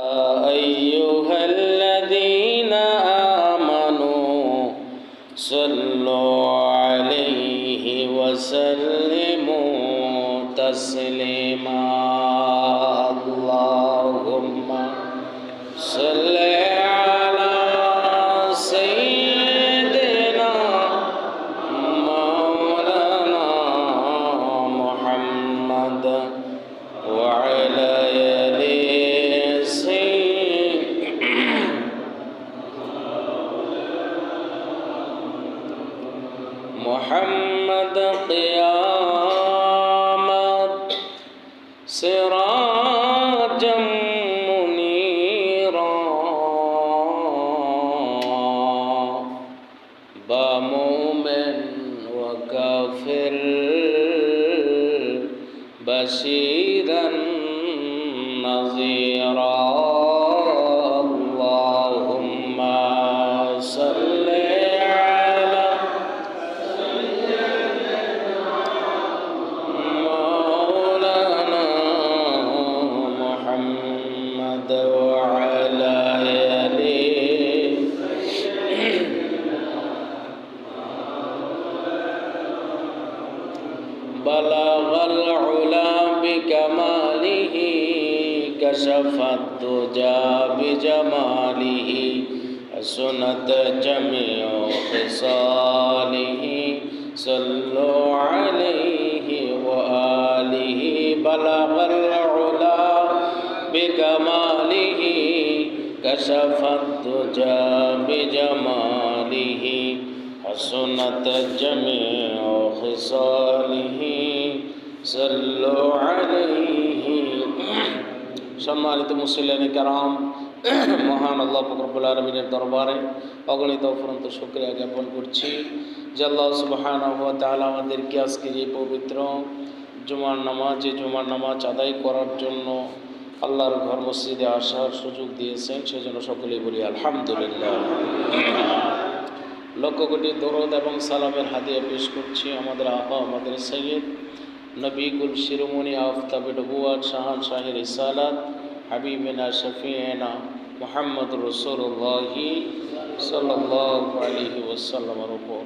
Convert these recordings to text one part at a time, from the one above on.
أيها الذين آمنوا صلوا بشيرا كشف الدجى بجماله حسنت جميع خصاله صلوا عليه সম্মানিত মুসলিয়ানি কারাম মহান আল্লাহ ফকরবুল আলমিনের দরবারে অগণিত অফরন্ত শুক্রিয়া জ্ঞাপন করছি যে আল্লাহ সুবাহান তাআলা আমাদেরকে আজকের এই পবিত্র জুমার নামাজ এই জুমার নামাজ আদায় করার জন্য আল্লাহর ঘর মসজিদে আসার সুযোগ দিয়েছেন, সেজন্য সকলেই বলি আলহামদুলিল্লাহ। লক্ষ কোটি দরদ এবং সালামের হাদিয়া পেশ করছি আমাদের আহা আমাদের সৈয়দ নবীকুল শিরোমণি আফতাবে ডবুয়ার শাহান শাহের ইসালাত হাবিবিনা শফিনা মোহাম্মদ রসুল্লাহি সাল্লাহ আলহি ওসাল্লামের উপর।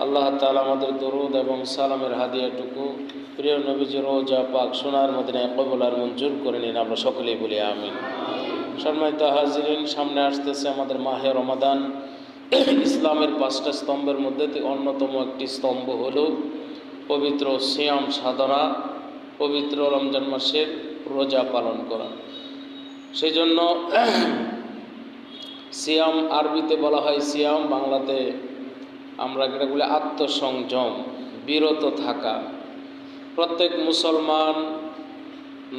আল্লাহ তালা আমাদের দরুদ এবং সালামের হাদিয়াটুকু প্রিয় নবীজি রোজা পাক সোনার মদিনায় কবলার মঞ্জুর করে নিন, আমরা সকলেই বলি আমিন। সম্মানিত হাজিরিন, সামনে আসতেছে আমাদের মাহে রমাদান। ইসলামের পাঁচটা স্তম্ভের মধ্যে অন্যতম একটি স্তম্ভ হল পবিত্র সিয়াম সাধনা পবিত্র রমজান মাসের রোজা পালন করা। সেই জন্য সিয়াম আরবিতে বলা হয় সিয়াম, বাংলাতে আমরা এটা বলি আত্মসংযম, বিরত থাকা। প্রত্যেক মুসলমান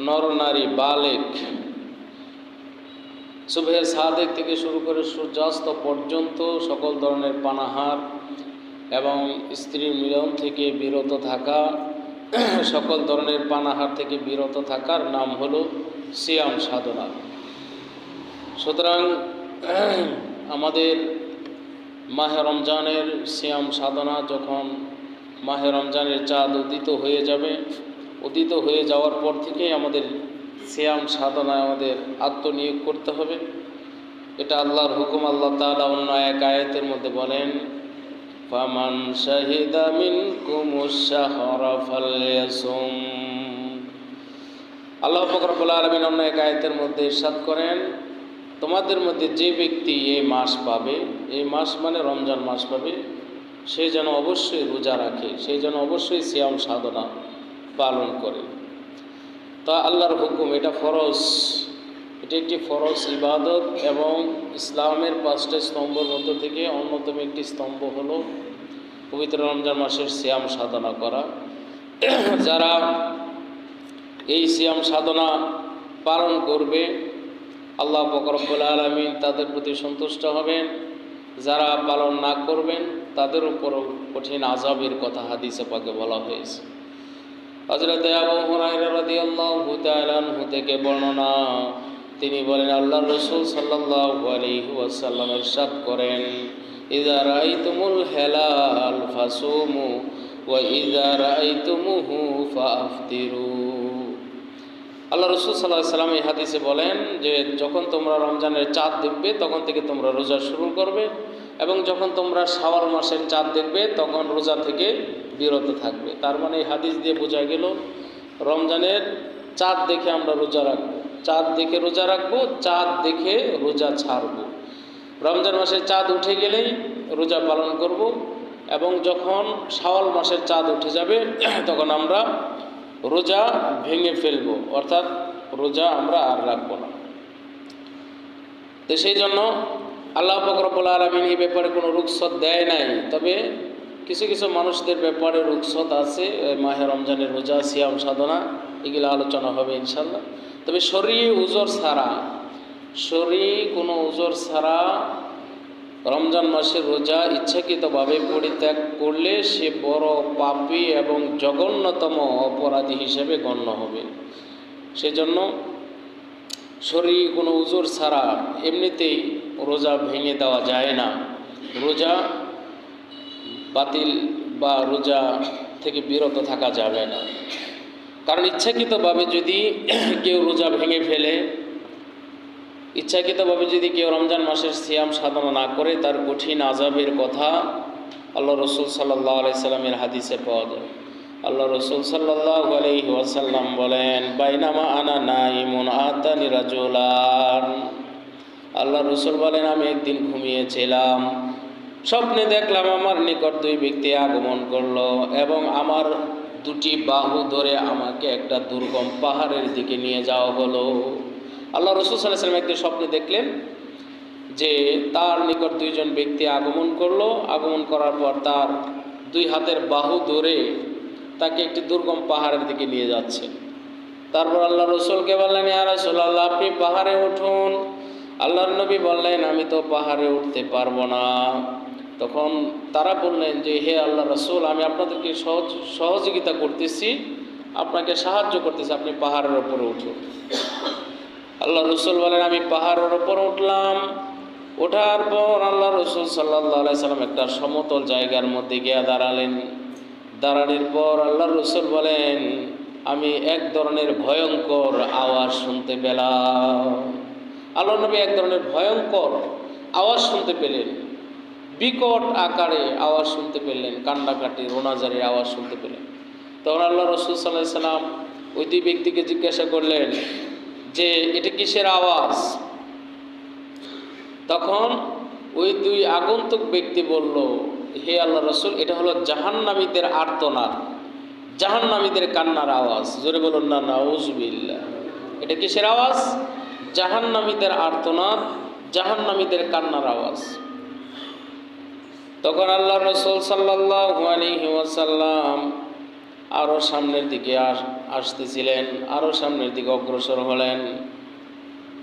নরনারী বালেক শুভে সাদেক থেকে শুরু করে সূর্যাস্ত পর্যন্ত সকল ধরনের পানাহার এবং স্ত্রীর মিলন থেকে বিরত থাকা, সকল ধরনের পানাহার থেকে বিরত থাকার নাম হলো সিয়াম সাধনা। সুতরাং আমাদের মাহে রমজানের সিয়াম সাধনা যখন মাহে রমজানের চাঁদ উদিত হয়ে যাবে, উদিত হয়ে যাওয়ার পর থেকেই আমাদের সিয়াম সাধনায় আমাদের আত্মনিয়োগ করতে হবে। এটা আল্লাহর হুকুম, আল্লাহ তালা অন্য এক আয়াতের মধ্যে বলেন, ফামান শাহিদা আল্লাহ ফকরবুল আলমিন অন্য এক আয়াতের মধ্যে ইরশাদ করেন তোমাদের মধ্যে যে ব্যক্তি এই মাস পাবে এই মাস মানে রমজান মাস পাবে, সে যেন অবশ্যই রোজা রাখে, সে যেন অবশ্যই সিয়াম সাধনা পালন করে। তা আল্লাহর হুকুম, এটা ফরজ। এটি একটি ফরজ ইবাদত এবং ইসলামের পাঁচটা স্তম্ভের মধ্য থেকে অন্যতম একটি স্তম্ভ হল পবিত্র রমজান মাসের সিয়াম সাধনা করা। যারা এই সিয়াম সাধনা পালন করবে আল্লাহ ফকরবুল আলমিন তাদের প্রতি সন্তুষ্ট হবেন। যারা পালন না করবেন, তাদের উপরও কঠিন আজাবের কথা হাদিসে পাকে বলা হয়েছে। হজরত আবু থেকে বর্ণনা, তিনি বলেন, আল্লাহ রসুল সাল্লাল্লাহু আলাইহি ওয়াসাল্লাম ইরশাদ করেন, ইযা রাআইতুমুল হেলাল ফাসুমু, ওয়া ইযা রাআইতুমুহু ফাআফতিরু। আল্লাহ রসুল সাল্লাহ সাল্লাম এই হাদিসে বলেন যে যখন তোমরা রমজানের চাঁদ দেখবে, তখন থেকে তোমরা রোজা শুরু করবে এবং যখন তোমরা শাওয়াল মাসের চাঁদ দেখবে, তখন রোজা থেকে বিরত থাকবে। তার মানে এই হাদিস দিয়ে বোঝা গেল, রমজানের চাঁদ দেখে আমরা রোজা রাখব। চাঁদ দেখে রোজা রাখব, চাঁদ দেখে রোজা ছাড়বো। রমজান মাসের চাঁদ উঠে গেলেই রোজা পালন করব এবং যখন শাওয়াল মাসের চাঁদ উঠে যাবে, তখন আমরা রোজা ভেঙে ফেলব, অর্থাৎ রোজা আমরা আর রাখব না। তো সেই জন্য আল্লাহ ফকরবুল আলমিন এই ব্যাপারে কোনো রুখসত দেয় নাই। তবে কিছু কিছু মানুষদের ব্যাপারে রুখসত আছে মাহে রমজানের রোজা, সিয়াম, সাধনা, এগুলো আলোচনা হবে ইনশাল্লাহ তবে শরীর উজর ছাড়া শরীর কোনো উজর ছাড়া রমজান মাসের রোজা ইচ্ছাকৃতভাবে পরিত্যাগ করলে সে বড় পাপী এবং জঘন্যতম অপরাধী হিসেবে গণ্য হবে। সেজন্য শরীর কোনো উজোর ছাড়া এমনিতেই রোজা ভেঙে দেওয়া যায় না। রোজা বাতিল বা রোজা থেকে বিরত থাকা যাবে না। কারণ ইচ্ছাকৃতভাবে যদি কেউ রোজা ভেঙে ফেলে ইচ্ছাকৃতভাবে যদি কেউ রমজান মাসের সিয়াম সাধনা না করে, তার কঠিন আজাবের কথা আল্লাহ রসুল সাল্লাহ আলাইসাল্লামের হাদিসে পাওয়া যায়। আল্লাহ রসুল সাল্লাহ আলাইহি ওয়াসাল্লাম বলেন, বাইনামা আনা নাইমুন আতানি রাজুলান। আল্লাহ রসুল বলেন, আমি একদিন ঘুমিয়েছিলাম, স্বপ্নে দেখলাম আমার নিকট দুই ব্যক্তি আগমন করল এবং আমার দুটি বাহু ধরে আমাকে একটা দুর্গম পাহাড়ের দিকে নিয়ে যাওয়া হলো। আল্লাহ রসুল সাল্লাহ সাল্লাম একদিন স্বপ্নে দেখলেন যে তার নিকট দুইজন ব্যক্তি আগমন করল। আগমন করার পর তার দুই হাতের বাহু ধরে তাকে একটি দুর্গম পাহাড়ের দিকে নিয়ে যাচ্ছে। তারপর আল্লাহ রসুলকে বললেন, ইয়া রাসূলুল্লাহ, আপনি পাহাড়ে উঠুন। আল্লাহর নবী বললেন, আমি তো পাহাড়ে উঠতে পারব না। তখন তারা বললেন যে, হে আল্লাহ রসুল, আমি আপনাদেরকে সহজ, সহযোগিতা করতেছি। আপনাকে সাহায্য করতেছি, আপনি পাহাড়ের ওপরে উঠুন। আল্লাহ রসুল বলেন, আমি পাহাড়ের ওপর উঠলাম। ওঠার পর আল্লাহ রসুল সাল্লাহ সাল্লাম একটা সমতল জায়গার মধ্যে গিয়ে দাঁড়ালেন। দাঁড়ানোর পর আল্লাহ রসুল বলেন, আমি এক ধরনের ভয়ঙ্কর আওয়াজ শুনতে পেলাম। আল্লাহ নবী এক ধরনের ভয়ঙ্কর আওয়াজ শুনতে পেলেন। বিকট আকারে আওয়াজ শুনতে পেলেন, কান্নাকাটি রোনাজারির আওয়াজ শুনতে পেলেন। তখন আল্লাহ রসুল সাল্লাহ সাল্লাম ওই দুই ব্যক্তিকে জিজ্ঞাসা করলেন যে এটা কিসের আওয়াজ? তখন ওই দুই আগন্তুক ব্যক্তি বলল, হে আল্লাহ রসুল, এটা হলো জাহান্নামীদের আর্তনাদ, জাহান্নামীদের কান্নার আওয়াজ। জোরে বলুন, না নাউজবিল্লা এটা কিসের আওয়াজ? জাহান্নামীদের আর্তনাদ, জাহান্নামীদের কান্নার আওয়াজ। তখন আল্লাহ রসুল সাল্লাহ আলাইহি ওয়াসাল্লাম আরও সামনের দিকে আস- আসতেছিলেন আরও সামনের দিকে অগ্রসর হলেন।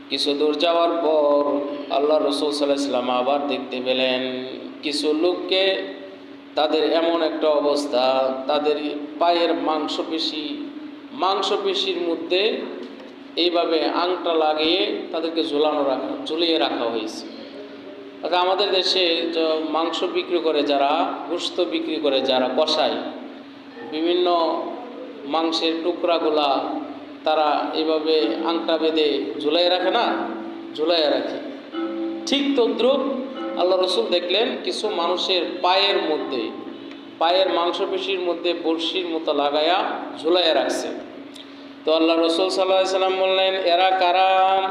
কিছু দূর যাওয়ার পর আল্লাহ রসুল সাল্লাহাম আবার দেখতে পেলেন। কিছু লোককে তাদের এমন একটা অবস্থা, তাদের পায়ের মাংসপেশি, মাংসপেশির মধ্যে এইভাবে আংটা লাগিয়ে তাদেরকে ঝুলানো রাখা, ঝুলিয়ে রাখা হয়েছে। আমাদের দেশে মাংস বিক্রি করে যারা গোস্ত বিক্রি করে যারা কষায় বিভিন্ন মাংসের টুকরাগুলা তারা এভাবে আংটা বেঁধে ঝুলাই রাখে না? ঝুলাই রাখে। ঠিক তদ্রুপ আল্লাহ রসুল দেখলেন কিছু মানুষের পায়ের মধ্যে, পায়ের মাংসপেশির মধ্যে বড়শির মতো লাগায়া ঝুলাইয়া রাখছে। তো আল্লাহ রসুল সাল্লাহ সাল্লাম বললেন, এরা কারাম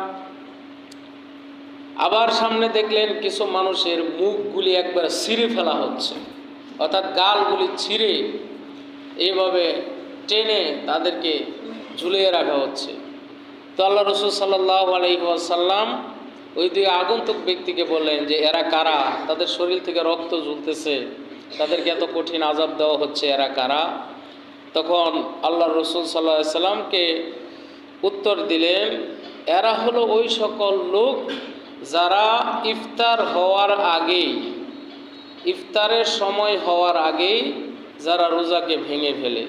আবার সামনে দেখলেন কিছু মানুষের মুখগুলি একবার ছিঁড়ে ফেলা হচ্ছে। অর্থাৎ গালগুলি ছিঁড়ে এইভাবে টেনে তাদেরকে ঝুলিয়ে রাখা হচ্ছে। তো আল্লাহ রসুল সাল্লাহ আলহিহাসাল্লাম ওই দুই আগন্তুক ব্যক্তিকে বললেন যে, এরা কারা? তাদের শরীর থেকে রক্ত ঝুলতেছে। তাদেরকে এত কঠিন আজাব দেওয়া হচ্ছে, এরা কারা? তখন আল্লাহ রসুল সাল্লাহ সাল্লামকে উত্তর দিলেন, এরা হলো ওই সকল লোক যারা ইফতার হওয়ার আগেই, ইফতারের সময় হওয়ার আগেই যারা রোজাকে ভেঙে ফেলে।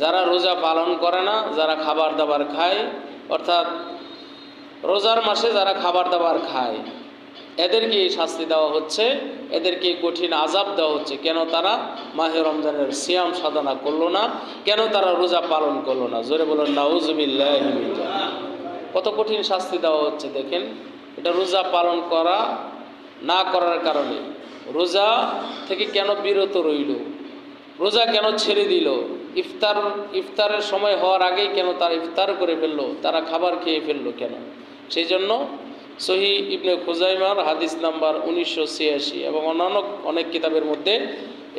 যারা রোজা পালন করে না, যারা খাবার দাবার খায়, অর্থাৎ রোজার মাসে যারা খাবার দাবার খায় এদেরকে এই শাস্তি দেওয়া হচ্ছে এদেরকে কঠিন আজাব দেওয়া হচ্ছে। কেন তারা মাহে রমজানের সিয়াম সাধনা করল না? কেন তারা রোজা পালন করল না? জোরে বলুন নাউজুবিল্লাহ কত কঠিন শাস্তি দেওয়া হচ্ছে, দেখেন। এটা রোজা পালন করা না করার কারণে। রোজা থেকে কেন বিরত রইল? রোজা কেন ছেড়ে দিল? ইফতার, ইফতারের সময় হওয়ার আগেই কেন তারা ইফতার করে ফেলল? তারা খাবার খেয়ে ফেলল কেন? সেই জন্য সহি ইবনে খুজাইমার হাদিস নাম্বার উনিশশো ছিয়াশি এবং অন্যান্য অনেক কিতাবের মধ্যে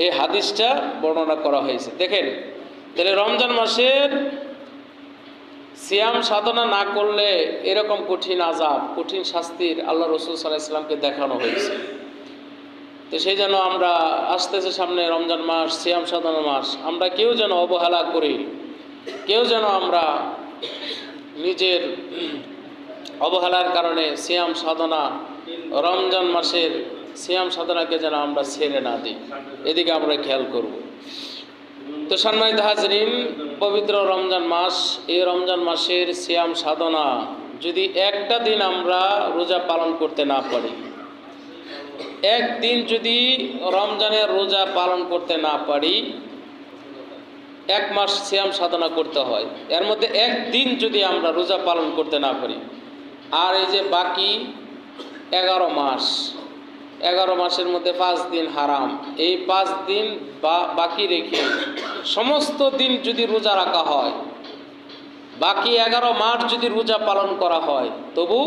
এই হাদিসটা বর্ণনা করা হয়েছে। দেখেন, তাহলে রমজান মাসের সিয়াম সাধনা না করলে এরকম কঠিন আজাব কঠিন শাস্তির আল্লাহ রসুল সাল্লাহ ইসলামকে দেখানো হয়েছে। তো সেই জন্য আমরা আসতেছে সামনে রমজান মাস, সিয়াম সাধনা মাস। আমরা কেউ যেন অবহেলা করি, কেউ যেন আমরা নিজের অবহেলার কারণে সিয়াম সাধনা, রমজান মাসের সিয়াম সাধনাকে যেন আমরা ছেড়ে না দিই। এদিকে আমরা খেয়াল করব। তো সম্মানিত হাজরিন, পবিত্র রমজান মাস, এই রমজান মাসের সিয়াম সাধনা যদি একটা দিন আমরা রোজা পালন করতে না পারি একদিন যদি রমজানের রোজা পালন করতে না পারি, এক মাস সিয়াম সাধনা করতে হয়। এর মধ্যে একদিন যদি আমরা রোজা পালন করতে না পারি। আর এই যে বাকি এগারো মাস, এগারো মাসের মধ্যে পাঁচ দিন হারাম। এই পাঁচ দিন বাকি রেখে সমস্ত দিন যদি রোজা রাখা হয়, বাকি এগারো মাস যদি রোজা পালন করা হয়, তবু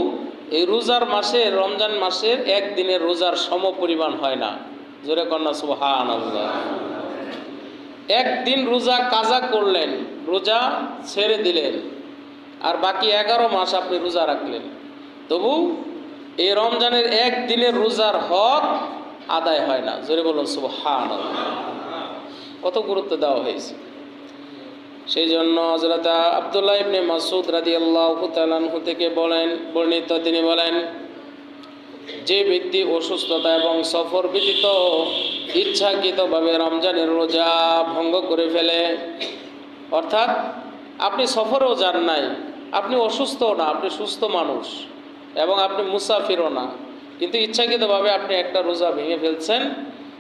এই রোজার মাসে, রমজান মাসের একদিনের রোজার সম পরিমাণ হয় না। জোরে কন্যা সুহান একদিন রোজা কাজা করলেন, রোজা ছেড়ে দিলেন, আর বাকি এগারো মাস আপনি রোজা রাখলেন। তবু এই রমজানের একদিনের রোজার হক আদায় হয় না। জোরে বলুন সুবহান কত গুরুত্ব দেওয়া হয়েছে। সেই জন্য হজরত আবদুল্লাহ ইবনে মাসুদ রাদি আল্লাহ থেকে বলেন, বর্ণিত তিনি বলেন, যে ব্যক্তি অসুস্থতা এবং সফর ব্যতীত ইচ্ছাকৃতভাবে রমজানের রোজা ভঙ্গ করে ফেলে, অর্থাৎ আপনি সফরেও যান নাই, আপনি অসুস্থও না, আপনি সুস্থ মানুষ এবং আপনি মুসাফিরও না, কিন্তু ইচ্ছাকৃতভাবে আপনি একটা রোজা ভেঙে ফেলছেন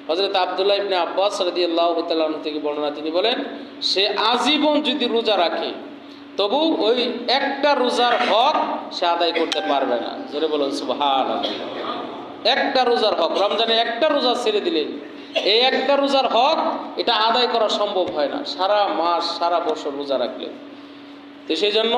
হজরত আবদুল্লাহ ইবনে আব্বাস রদি আল্লাহ তাল্লাহ থেকে বর্ণনা তিনি বলেন, সে আজীবন যদি রোজা রাখে, তবু ওই একটা রোজার হক সে আদায় করতে পারবে না। জোরে বলুন সুবহান একটা রোজার হক, রমজানে একটা রোজা ছেড়ে দিলেন এই একটা রোজার হক এটা আদায় করা সম্ভব হয় না। সারা মাস, সারা বছর রোজা রাখলে। তো সেই জন্য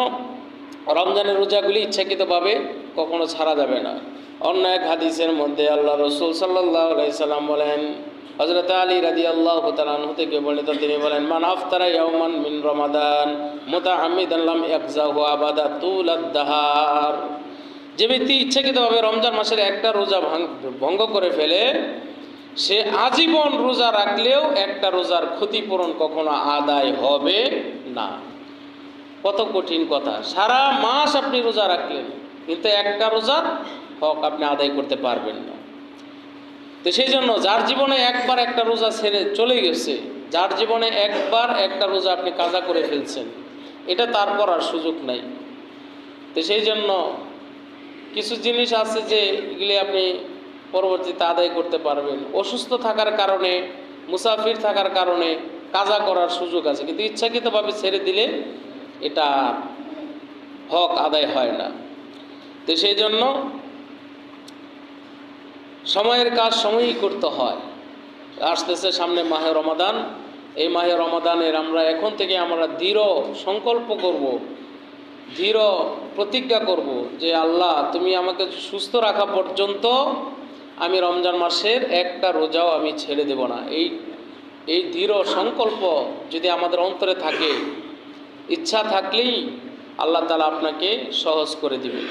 রমজানের রোজাগুলি ইচ্ছাকৃতভাবে কখনো ছাড়া যাবে না। অন্য এক হাদিসের মধ্যে আল্লাহ রসুল সাল্লাহ সাল্লাম বলেন হজরত আলী রাজি আল্লাহ তালানহু থেকে বর্ণিত তিনি বলেন, মান আফতারা ইয়াউমান মিন রমাদান মোতা আমিদ আল্লাম একজাহু আবাদা তুল আদাহার যে ব্যক্তি ইচ্ছাকৃতভাবে রমজান মাসের একটা রোজা ভাঙ- ভঙ্গ করে ফেলে, সে আজীবন রোজা রাখলেও একটা রোজার ক্ষতিপূরণ কখনো আদায় হবে না। কত কঠিন কথা। সারা মাস আপনি রোজা রাখলেন। কিন্তু একটা রোজার হক আপনি আদায় করতে পারবেন না। তো সেই জন্য যার জীবনে একবার একটা রোজা ছেড়ে চলে গেছে, যার জীবনে একবার একটা রোজা আপনি কাজা করে ফেলছেন, এটা তার করার সুযোগ নাই। তো সেই জন্য কিছু জিনিস আছে যে এগুলি আপনি পরবর্তীতে আদায় করতে পারবেন। অসুস্থ থাকার কারণে, মুসাফির থাকার কারণে কাজা করার সুযোগ আছে, কিন্তু ইচ্ছাকৃতভাবে ছেড়ে দিলে এটা হক আদায় হয় না। তো সেই জন্য সময়ের কাজ সময়ই করতে হয়। আসতেছে সামনে মাহে রমাদান। এই মাহে রমাদানের আমরা এখন থেকে আমরা দৃঢ় সংকল্প করব, দৃঢ় প্রতিজ্ঞা করব যে, আল্লাহ, তুমি আমাকে সুস্থ রাখা পর্যন্ত আমি রমজান মাসের একটা রোজাও আমি ছেড়ে দেব না। এই এই দৃঢ় সংকল্প যদি আমাদের অন্তরে থাকে, ইচ্ছা থাকলেই আল্লাহ তালা আপনাকে সহজ করে দিবে।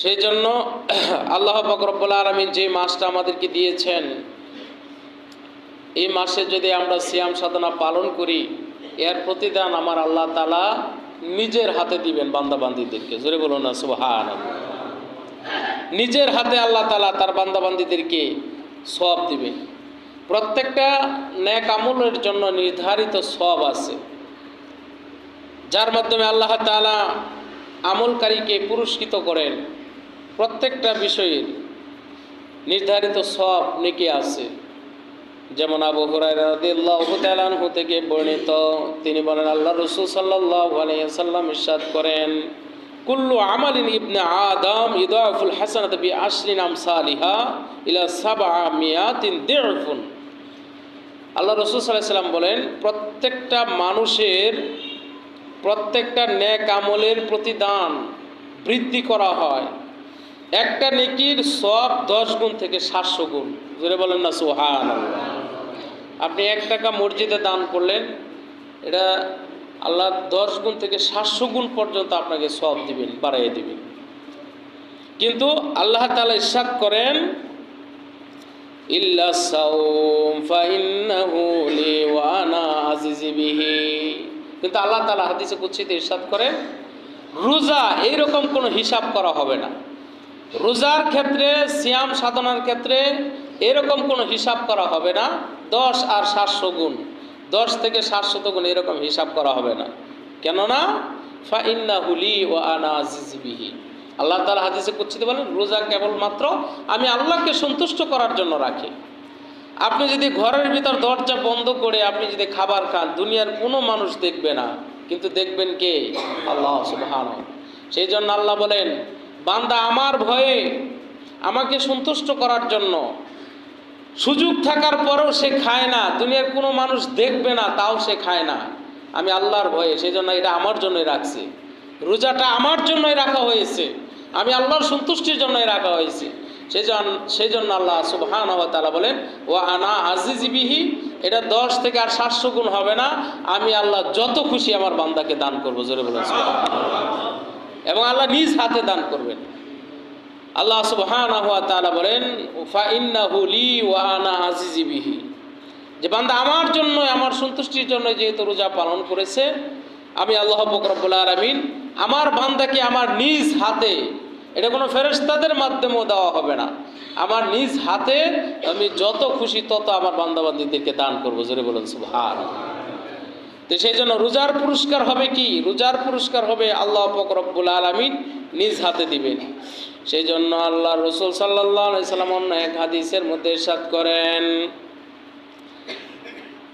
সেই জন্য আল্লাহ ফকরবুল আলমী যে মাসটা আমাদেরকে দিয়েছেন, এই মাসে যদি আমরা সিয়াম সাধনা পালন করি, এর প্রতিদান আমার আল্লাহ তালা নিজের হাতে দিবেন বান্দাবান্দিদেরকে। জোরে বলুন না সুহান নিজের হাতে আল্লাহ তালা তার বান্দাবান্দিদেরকে সব দিবেন। প্রত্যেকটা ন্যাক আমলের জন্য নির্ধারিত সব আছে। যার মাধ্যমে আল্লাহ তালা আমলকারীকে পুরস্কৃত করেন। প্রত্যেকটা বিষয়ের নির্ধারিত সব নেকি আছে। যেমন আবু তাআলাহু থেকে বর্ণিত, তিনি বলেন আল্লাহ রসুল সাল্লাম ইরশাদ করেন, কুল্লু আমালিন ইবনে আদম ইদাফুল হাসানাত বি আশরিন আমসালিহা ইলা সাবআ মিয়াতিন দিরফুন আল্লাহ রসুল সাল্লাহ সাল্লাম বলেন, প্রত্যেকটা মানুষের, প্রত্যেকটা ন্যাক আমলের প্রতিদান বৃদ্ধি করা হয়। একটা নেকির সব দশ গুণ থেকে সাতশো গুণ। জোরে বলেন না সোহান আপনি এক টাকা মসজিদে দান করলেন, এটা আল্লাহ দশ গুণ থেকে সাতশো গুণ পর্যন্ত আপনাকে সব দিবেন, বাড়াইয়ে দিবেন। কিন্তু আল্লাহ তালা ইসাদ করেন সাউম কিন্তু আল্লাহ তাআলা হাদিসে কুচ্ছিতে ইরশাদ করেন, রোজা এইরকম কোনো হিসাব করা হবে না। রোজার ক্ষেত্রে, সিয়াম সাধনার ক্ষেত্রে এরকম কোনো হিসাব করা হবে না। দশ আর সাতশো গুণ। দশ থেকে সাতশত গুণ এরকম হিসাব করা হবে না। কেননা ফা ইন্না হুলি ও আনা আল্লাহ তালা হাদিসে কুচ্ছিতে বলেন, রোজা কেবলমাত্র আমি আল্লাহকে সন্তুষ্ট করার জন্য রাখি। আপনি যদি ঘরের ভিতর দরজা বন্ধ করে আপনি যদি খাবার খান, দুনিয়ার কোনো মানুষ দেখবে না। কিন্তু দেখবেন কে? আল্লাহ সুবহান সেই জন্য আল্লাহ বলেন বান্দা আমার ভয়ে আমাকে সন্তুষ্ট করার জন্য সুযোগ থাকার পরেও সে খায় না। দুনিয়ার কোনো মানুষ দেখবে না, তাও সে খায় না। আমি আল্লাহর ভয়ে সেই জন্য এটা আমার জন্যই রাখছি। রোজাটা আমার জন্যই রাখা হয়েছে। আমি আল্লাহর সন্তুষ্টির জন্যই রাখা হয়েছে। সেই জন্য সেই জন্য আল্লাহ সুবহান তালা বলেন ও আনা আজিজিবিহি এটা দশ থেকে আর সাতশো গুণ হবে না। আমি আল্লাহ যত খুশি আমার বান্দাকে দান করব। জোরে বলেন এবং আল্লাহ নিজ হাতে দান করবেন। আল্লাহ সুবহান বলেন, ফা ইন্নাহু লি ওয়া আনা আজিজিবিহি যে বান্দা আমার জন্য আমার সন্তুষ্টির জন্য যেহেতু রোজা পালন করেছে, আমি আল্লাহ বকরবুল আলমিন আমার বান্দাকে আমার নিজ হাতে, এটা কোনো ফেরেস্তাদের মাধ্যমেও দেওয়া হবে না। আমার নিজ হাতে আমি যত খুশি তত আমার বান্দাবান্দিদেরকে দান করব। জোরে বলুন সুভার তো সেই জন্য রোজার পুরস্কার হবে কি? রোজার পুরস্কার হবে আল্লাহ ফকরব্বুল আলমিন নিজ হাতে দিবেন। সেই জন্য আল্লাহ রসুল সাল্লাহ সাল্লাম অন্য এক হাদিসের মধ্যে ইরশাদ করেন।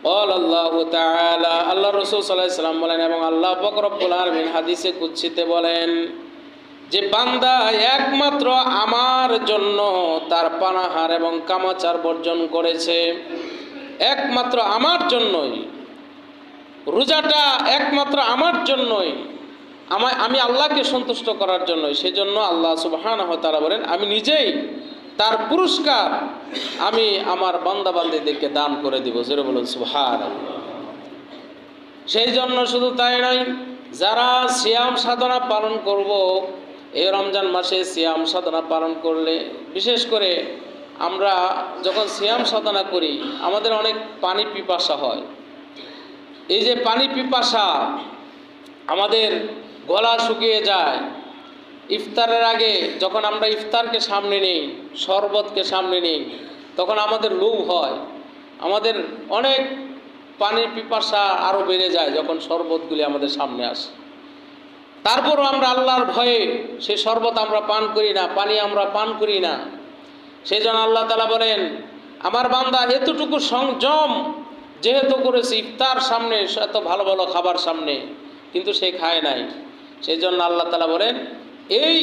অল আল্লাহ তালা আল্লাহ রসুল সাল্লাহ সাল্লাম বলেন এবং আল্লাহ ফকরব্বুল আলমিন হাদিসে কুচ্ছিতে বলেন যে বান্দা একমাত্র আমার জন্য তার পানাহার এবং কামাচার বর্জন করেছে। একমাত্র আমার জন্যই। রোজাটা একমাত্র আমার জন্যই আমায় আমি আল্লাহকে সন্তুষ্ট করার জন্যই। সেজন্য আল্লাহ সুবহান তারা বলেন, আমি নিজেই তার পুরস্কার আমি আমার বান্দাবান্দিদেরকে দান করে দিব। জোরে বলুন সুবহান সেই জন্য শুধু তাই নয়, যারা সিয়াম সাধনা পালন করব, এই রমজান মাসে সিয়াম সাধনা পালন করলে, বিশেষ করে আমরা যখন সিয়াম সাধনা করি, আমাদের অনেক পানি পিপাসা হয়। এই যে পানি পিপাসা আমাদের গলা শুকিয়ে যায়। ইফতারের আগে যখন আমরা ইফতারকে সামনে নিই, শরবতকে সামনে নিই, তখন আমাদের লোভ হয়। আমাদের অনেক পানির পিপাসা আরও বেড়ে যায় যখন শরবতগুলি আমাদের সামনে আসে। তারপরও আমরা আল্লাহর ভয়ে সে শরবত আমরা পান করি না, পানি আমরা পান করি না। সেই জন্য আল্লাহ তালা বলেন, আমার বান্দা, এতটুকু সংযম যেহেতু করেছি ইফতার সামনে এত ভালো ভালো খাবার সামনে, কিন্তু সে খায় নাই। সেই জন্য আল্লাহ তালা বলেন, এই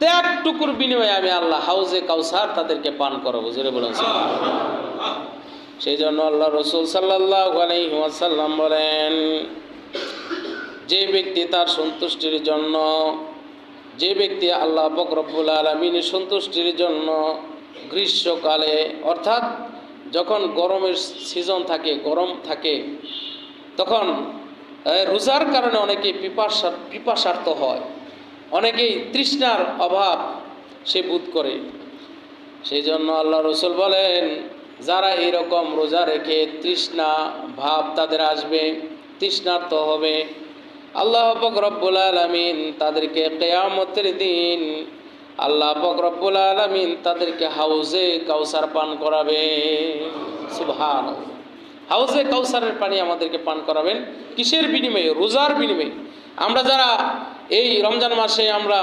ত্যাগটুকুর বিনিময়ে আমি আল্লাহ হাউজে কাউসার তাদেরকে পান করাবো। জোরে বলেন সেই জন্য আল্লাহ রসুল সাল্লাহ আলাইসাল্লাম বলেন, যে ব্যক্তি তার সন্তুষ্টির জন্য, যে ব্যক্তি আল্লাহ বকরবুল আলমিনের সন্তুষ্টির জন্য গ্রীষ্মকালে, অর্থাৎ যখন গরমের সিজন থাকে, গরম থাকে, তখন রোজার কারণে অনেকে পিপাসা, পিপাসার্থ হয়। অনেকেই তৃষ্ণার অভাব সে বোধ করে। সেই জন্য আল্লাহ রসুল বলেন, যারা এরকম রোজা রেখে তৃষ্ণা ভাব তাদের আসবে, তৃষ্ণার্থ হবে। আল্লাহ রব্বুল আলমিন তাদেরকে কেয়ামতের দিন আল্লাহ রব্বুল আলমিন তাদেরকে হাউজে কাউসার পান করাবে সুভান হাউজে কাউসারের পানি আমাদেরকে পান করাবেন। কিসের বিনিময়ে? রোজার বিনিময়ে। আমরা যারা এই রমজান মাসে আমরা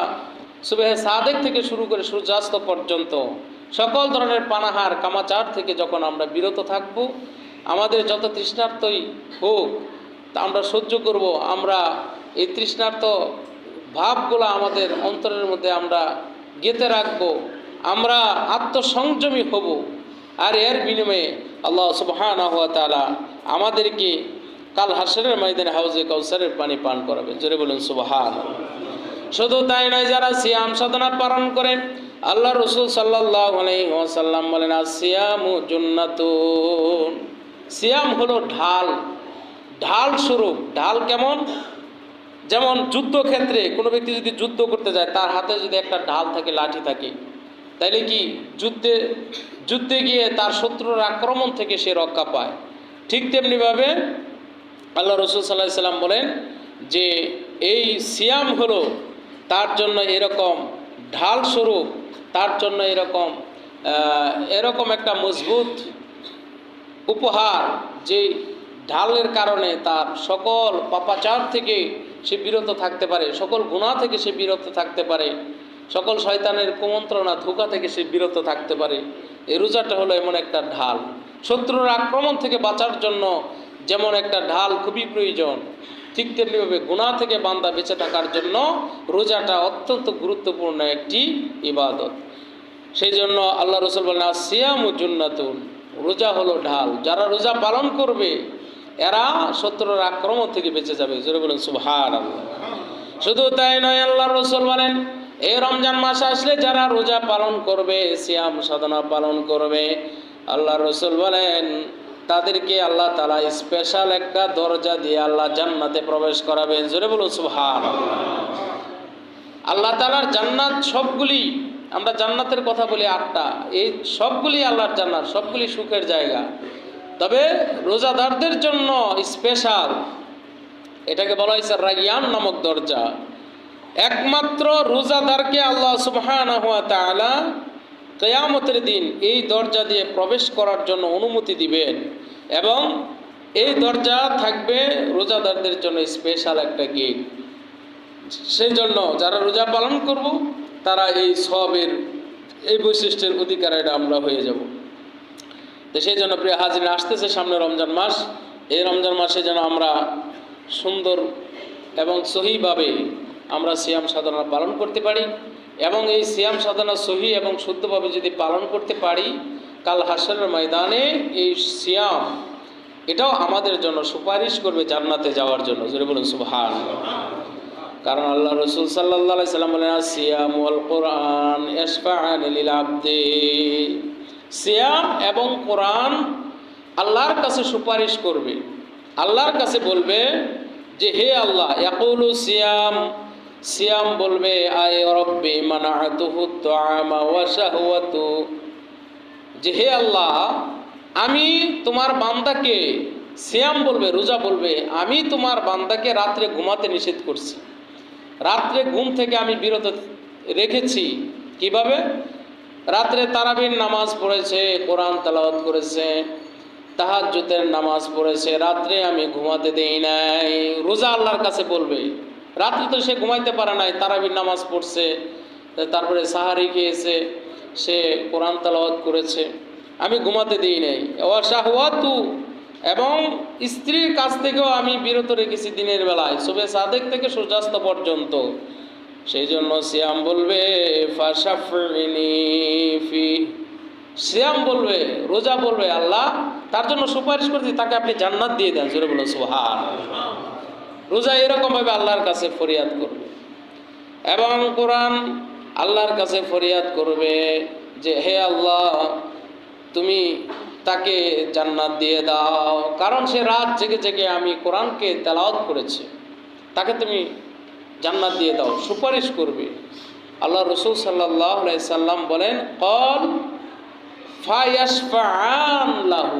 সুবেহ সাদেক থেকে শুরু করে সূর্যাস্ত পর্যন্ত সকল ধরনের পানাহার, কামাচার থেকে যখন আমরা বিরত থাকব, আমাদের যত তৃষ্ণার্তই হোক, তা আমরা সহ্য করব। আমরা এই তৃষ্ণার্ত ভাবগুলো আমাদের অন্তরের মধ্যে আমরা গেঁথে রাখব, আমরা আত্মসংযমী হব। আর এর বিনিময়ে আল্লাহ সুবহান তাআলা আমাদেরকে কাল হাসরের ময়দানে হাউজে কাউসারের পানি পান করাবেন জোরে বলুন সুবহান শুধু তাই নয়, যারা সিয়াম সাধনা পালন করেন, আল্লাহ রসুল সাল্লাহ সাল্লাম বলেন সিয়ামু জুন্নাতুন। সিয়াম হলো ঢাল। ঢাল স্বরূপ ঢাল কেমন? যেমন যুদ্ধক্ষেত্রে কোনো ব্যক্তি যদি যুদ্ধ করতে যায়, তার হাতে যদি একটা ঢাল থাকে, লাঠি থাকে, তাইলে কি যুদ্ধে যুদ্ধে গিয়ে তার শত্রুর আক্রমণ থেকে সে রক্ষা পায়। ঠিক তেমনিভাবে আল্লাহ রসুল সাল্লাহ সাল্লাম বলেন যে এই সিয়াম হলো তার জন্য এরকম ঢাল স্বরূপ, তার জন্য এরকম এরকম একটা মজবুত উপহার যে ঢালের কারণে তার সকল পাপাচার থেকে সে বিরত থাকতে পারে, সকল গুণা থেকে সে বিরত থাকতে পারে, সকল শয়তানের কুমন্ত্রণা, ধোকা থেকে সে বিরত থাকতে পারে। এই রোজাটা হলো এমন একটা ঢাল। শত্রুর আক্রমণ থেকে বাঁচার জন্য যেমন একটা ঢাল খুবই প্রয়োজন, ঠিক তেমনিভাবে গুণা থেকে বান্দা বেঁচে থাকার জন্য রোজাটা অত্যন্ত গুরুত্বপূর্ণ একটি ইবাদত। সেই জন্য আল্লাহ রসুল বলেন সিয়াম জুন্নাতুন। রোজা হলো ঢাল। যারা রোজা পালন করবে এরা শত্রুর আক্রমণ থেকে বেঁচে যাবে। জোরে বলেন সুভার শুধু তাই নয় আল্লাহ রসুল বলেন এই রমজান মাস আসলে যারা রোজা পালন করবে, সিয়াম সাধনা পালন করবে আল্লাহ রসুল বলেন, তাদেরকে আল্লাহ তালা স্পেশাল একটা দরজা দিয়ে আল্লাহ জান্নাতে প্রবেশ করাবেন। জোরে বলুন সুভার আল্লাহ তালার জান্নাত সবগুলি, আমরা জান্নাতের কথা বলি আটটা, এই সবগুলি আল্লাহর জান্নাত, সবগুলি সুখের জায়গা। তবে রোজাদারদের জন্য স্পেশাল এটাকে বলা হয়েছে রাগিয়ান নামক দরজা। একমাত্র রোজাদারকে আল্লাহ তাআলা কেয়ামতের দিন এই দরজা দিয়ে প্রবেশ করার জন্য অনুমতি দিবেন এবং এই দরজা থাকবে রোজাদারদের জন্য স্পেশাল একটা গেট সেই জন্য যারা রোজা পালন করব, তারা এই সবের, এই বৈশিষ্ট্যের অধিকারীরা আমরা হয়ে যাব। তো সেই জন্য প্রিয় হাজির আসতেছে সামনে রমজান মাস। এই রমজান মাসে যেন আমরা সুন্দর এবং সহিভাবে আমরা সিয়াম সাধনা পালন করতে পারি এবং এই সিয়াম সাধনা সহি এবং শুদ্ধভাবে যদি পালন করতে পারি, কাল হাসরের ময়দানে এই সিয়াম এটাও আমাদের জন্য সুপারিশ করবে জান্নাতে যাওয়ার জন্য। যদি বলুন সুবহান কারণ আল্লাহ রসুল সাল্লাহ সাল্লাম বলেন সিয়াম ওয়াল কোরআন আব্দে সিয়াম এবং কোরআন আল্লাহর কাছে সুপারিশ করবে। আল্লাহর কাছে বলবে যে, হে আল্লাহ, ইয়াকুলু সিয়াম। সিয়াম বলবে, আয় রব্বি যে, হে আল্লাহ, আমি তোমার বান্দাকে সিয়াম বলবে, রোজা বলবে, আমি তোমার বান্দাকে রাত্রে ঘুমাতে নিষেধ করছি। রাত্রে ঘুম থেকে আমি বিরত রেখেছি। কীভাবে? রাত্রে তারাবির নামাজ পড়েছে, কোরআন তালাওয়াত করেছে, তাহাজ্জুদের নামাজ পড়েছে, রাত্রে আমি ঘুমাতে দেই নাই। রোজা আল্লাহর কাছে বলবে, রাত্রে তো সে ঘুমাইতে পারে নাই, তারাবির নামাজ পড়ছে তারপরে সাহারি খেয়েছে, সে কোরআন তালাওয়াত করেছে, আমি ঘুমাতে দিই নাই। অশাহওয়াতু এবং স্ত্রীর কাছ থেকেও আমি বিরত রেখেছি দিনের বেলায় সবে সাদেক থেকে সূর্যাস্ত পর্যন্ত। সেই জন্য সিয়াম বলবে সিয়াম বলবে, রোজা বলবে, আল্লাহ, তার জন্য সুপারিশ করছি তাকে আপনি জান্নাত দিয়ে দেন, জোরে বলো সুহান রোজা এরকমভাবে আল্লাহর কাছে ফরিয়াদ করবে। এবং কোরআন আল্লাহর কাছে ফরিয়াদ করবে যে, হে আল্লাহ, তুমি তাকে জান্নাত দিয়ে দাও। কারণ সে রাত জেগে জেগে আমি কোরআনকে তেলাওয়াত করেছে। তাকে তুমি জান্নাত দিয়ে দাও, সুপারিশ করবে। আল্লাহ রসুল সাল্লাহ সাল্লাম বলেন, কল লাহু।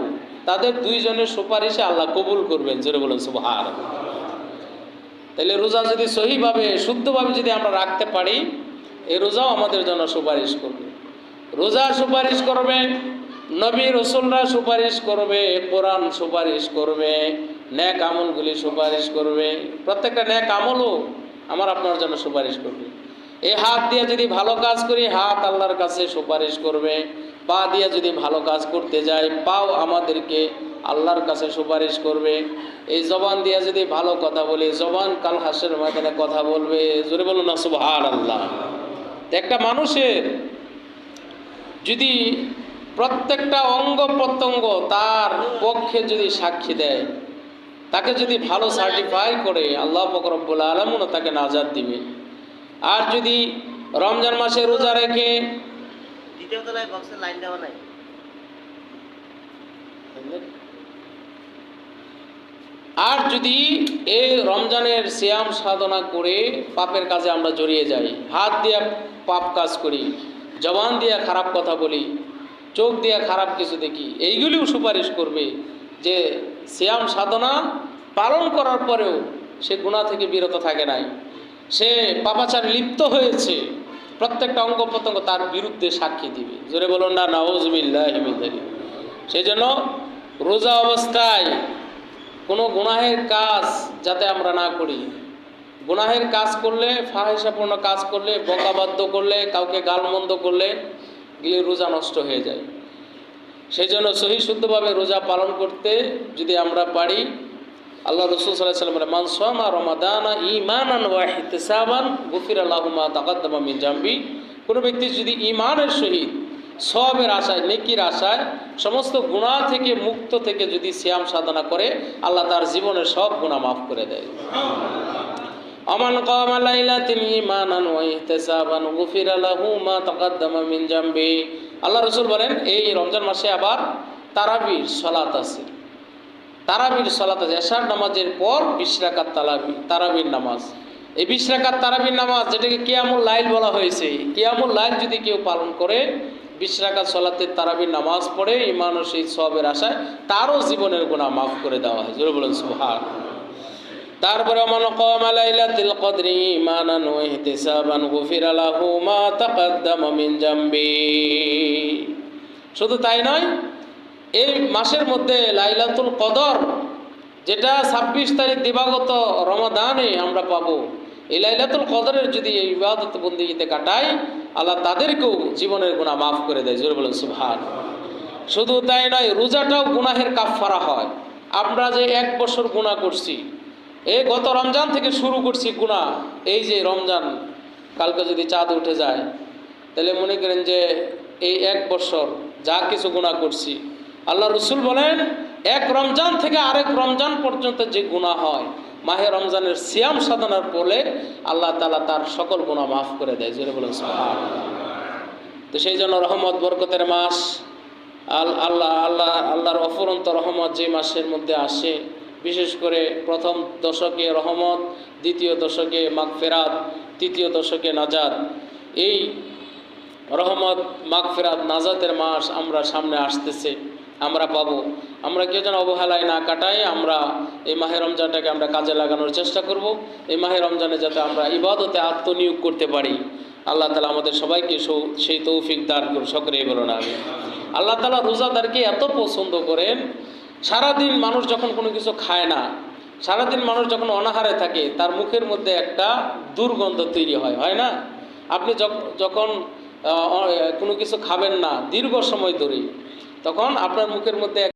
তাদের দুইজনের সুপারিশে আল্লাহ কবুল করবেন, জোরে বলেন সুবহান তাহলে রোজা যদি সহিভাবে, শুদ্ধভাবে যদি আমরা রাখতে পারি, এই রোজাও আমাদের জন্য সুপারিশ করবে। রোজা সুপারিশ করবে, নবী রসুলরা সুপারিশ করবে, কোরআন সুপারিশ করবে ন্যাক আমলগুলি সুপারিশ করবে। প্রত্যেকটা ন্যাক আমলও আমার আপনার জন্য সুপারিশ করবে। এই হাত দিয়ে যদি ভালো কাজ করি, হাত আল্লাহর কাছে সুপারিশ করবে। পা দিয়ে যদি ভালো কাজ করতে যাই, পাও আমাদেরকে আল্লাহর কাছে সুপারিশ করবে। এই জবান দিয়ে যদি ভালো কথা বলি, জবান কাল হাসের ময়দানে কথা বলবে। জোরে বলুন না সুবহান আল্লাহ একটা মানুষের যদি প্রত্যেকটা অঙ্গ প্রত্যঙ্গ তার পক্ষে যদি সাক্ষী দেয় তাকে যদি ভালো সার্টিফাই করে আল্লাহ ফকরব্বুল আলমও তাকে নাজাদ দিবে। আর যদি রমজান মাসে রোজা রেখে লাইন দেওয়া নাই। আর যদি এই রমজানের সিয়াম সাধনা করে পাপের কাজে আমরা জড়িয়ে যাই হাত দিয়ে পাপ কাজ করি জবান দিয়ে খারাপ কথা বলি চোখ দিয়ে খারাপ কিছু দেখি এইগুলিও সুপারিশ করবে। যে সিয়াম সাধনা পালন করার পরেও সে গুণা থেকে বিরত থাকে নাই। সে পাপাচার লিপ্ত হয়েছে, প্রত্যেকটা অঙ্গ প্রত্যঙ্গ তার বিরুদ্ধে সাক্ষী দিবে। জোরে বলুন না নওয়াজবিল্লাহ সেই জন্য রোজা অবস্থায় কোনো গুনাহের কাজ যাতে আমরা না করি, গুনাহের কাজ করলে ফাহেসাপূর্ণ কাজ করলে বকাবাদ্য করলে, কাউকে গালমন্দ করলে গিয়ে রোজা নষ্ট হয়ে যায়। সেই জন্য সহি শুদ্ধভাবে রোজা পালন করতে যদি আমরা পারি, আল্লাহ রসুল সাল্লাহ ইমানান ওয়াহিতাবান আল্লাহুমা কোনো ব্যক্তি যদি ইমানের সহিত সবের আশায়, নেকির আশায়, সমস্ত গুণা থেকে মুক্ত থেকে যদি শ্যাম সাধনা করে, আল্লাহ তার জীবনের সব গুণা মাফ করে দেয়। আমান কামা লাইলাতিন ঈমানান ওয়া ইহতিসাবান গুফিরা লাহু মা তাকাদ্দামা মিন জামবি। আল্লাহ রসুল বলেন, এই রমজান মাসে আবার তারাবির সলাত আছে। তারাবির সলাত আছে। এশার নামাজের পর বিশ রাকাত তালাবি, তারাবির নামাজ। এই বিশ তারাবির নামাজ, যেটাকে কিয়ামুল লাইল বলা হয়েছে কিয়ামুল লাইল যদি কেউ পালন করে, বিশ সলাতের তারাবির নামাজ পড়ে ইমান ও সেই সবের আশায় তারও জীবনের গুণা মাফ করে দেওয়া হয়। জোরে বলেন সুবহান তারপরে মান কামা লাইলাতুল কদরি ঈমানান ইহতিসাবান গুফিরা মা মিন জামবি। শুধু তাই নয়, এই মাসের মধ্যে লাইলাতুল কদর, যেটা ছাব্বিশ তারিখ দিবাগত রমাদানে আমরা পাবো, এই লাইলাতুল কদরের যদি এই ইবাদত বন্দিতে কাটাই, আল্লাহ তাদেরকেও জীবনের গুণা মাফ করে দেয়। জোরে বলেন, সুবহান। শুধু তাই নয়, রোজাটাও গুনাহের কাফফারা হয়। আমরা যে এক বছর গুণা করছি এই গত রমজান থেকে শুরু করছি গুণা এই যে রমজান, কালকে যদি চাঁদ উঠে যায়, তাহলে মনে করেন যে এই এক বছর যা কিছু গুণা করছি। আল্লাহ রসুল বলেন, এক রমজান থেকে আরেক রমজান পর্যন্ত যে গুণা হয়, মাহে রমজানের সিয়াম সাধনার ফলে আল্লাহ তালা তার সকল গুণা মাফ করে দেয়। যেটা বলেন তো সেই জন্য রহমত, বরকতের মাস, আল, আল্লাহ আল্লাহ, আল্লাহর অফুরন্ত রহমত যে মাসের মধ্যে আসে বিশেষ করে প্রথম দশকে রহমত, দ্বিতীয় দশকে মাগফেরাত, তৃতীয় দশকে নাজাদ এই রহমত, মাগফেরাত, নাজাতের মাস আমরা সামনে আসতেছে, আমরা পাবো। আমরা কেউ যেন অবহেলায় না কাটাই আমরা এই মাহে রমজানটাকে আমরা কাজে লাগানোর চেষ্টা করব, এই মাহে রমজানে যাতে আমরা ইবাদতে আত্মনিয়োগ করতে পারি। আল্লাহ তালা আমাদের সবাইকে সেই তৌফিক দান করুন সকলে বলো না আল্লাহ তালা রোজাদারকে এত পছন্দ করেন সারাদিন মানুষ যখন কোনো কিছু খায় না, সারাদিন মানুষ যখন অনাহারে থাকে, তার মুখের মধ্যে একটা দুর্গন্ধ তৈরি হয় হয় না? আপনি যখ- যখন কোনো কিছু খাবেন না, দীর্ঘ সময় ধরে, তখন আপনার মুখের মধ্যে